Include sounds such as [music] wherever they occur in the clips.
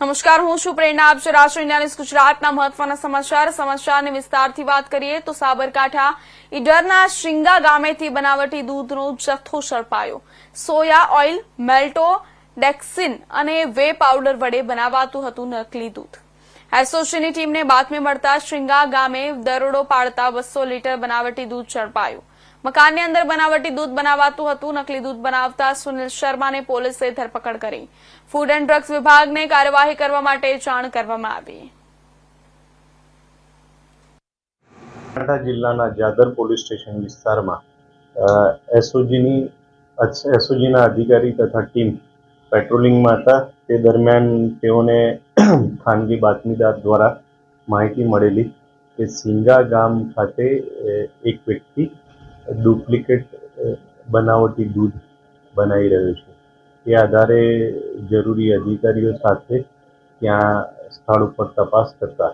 નમસ્કાર, હું છું પ્રેરણા. આપ છો રાષ્ટ્રીય ન્યાયાધીશ ગુજરાતના મહત્વના સમાચાર. સમાચારની વિસ્તારથી વાત કરીએ તો સાબરકાંઠા ઈડરના શિંગા ગામેથી બનાવટી દૂધનો જથ્થો ઝડપાયો સોયા ઓઇલ, મેલ્ટો, ડેક્સિન અને વે પાવડર વડે બનાવાતું હતું નકલી દૂધ. એસઓસીની ટીમને બાતમી મળતા શિંગા ગામે દરોડો પાડતા બસો લીટર બનાવટી દૂધ ઝડપાયું મકાનની અંદર બનાવટી દૂધ બનાવાતું હતું, નકલી દૂધ બનાવતા સુનિલ શર્માને પોલીસે ધરપકડ કરી. ફૂડ એન્ડ ડ્રગ્સ વિભાગને કાર્યવાહી કરવા માટે જાણ કરવામાં આવી. જિલ્લાના જાદર પોલીસ સ્ટેશન વિસ્તારમાં એસઓજીની, એસઓજીના અધિકારી તથા ટીમ પેટ્રોલિંગમાં હતા. તે દરમિયાન તેઓને [clears throat] ખાનગી બાતમીદાર દ્વારા માહિતી મળેલી કે સિંગા ગામ ખાતે એક વ્યક્તિ ડુપ્લિકેટ બનાવટી દૂધ બનાવી રહ્યો છે. એ આધારે જરૂરી અધિકારીઓ સાથે ત્યાં સ્થળ ઉપર તપાસ કરતા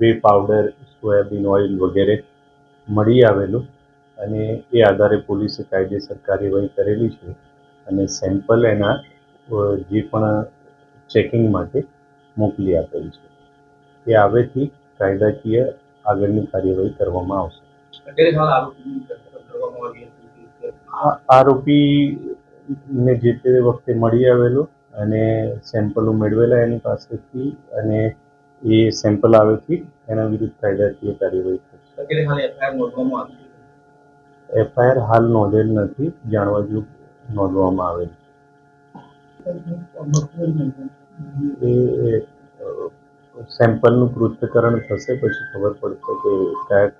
બે પાવડર સોયાબીન ઓઇલ વગેરે મળી આવેલું અને એ આધારે પોલીસે કાયદેસર કાર્યવાહી કરેલી છે અને સેમ્પલ એના જે પણ ચેકિંગ માટે મોકલી આપેલ છે. એ આવેથી કાયદાકીય આગળની કાર્યવાહી કરવામાં આવશે. અત્યારે હાલ આરોપીની ધરપકડ કરવામાં આવી હતી આ આરોપીને જે તે વખતે મળી આવેલો અને સેમ્પલો મેળવેલા એની પાસેથી અને એ સેમ્પલ આવેથી એના વિરુદ્ધ કાયદાકીય કાર્યવાહી થશે. એફઆઈઆર હાલ નોંધેલ નથી જાણવા જોગ નોંધવામાં આવેલ એ સેમ્પલનું પૃથ્થકરણ થશે પછી ખબર પડશે કે કયા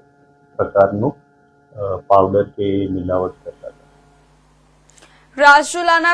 પ્રકારનું પાવડર કે મિલાવટ કરતા હતા. રાજુલાના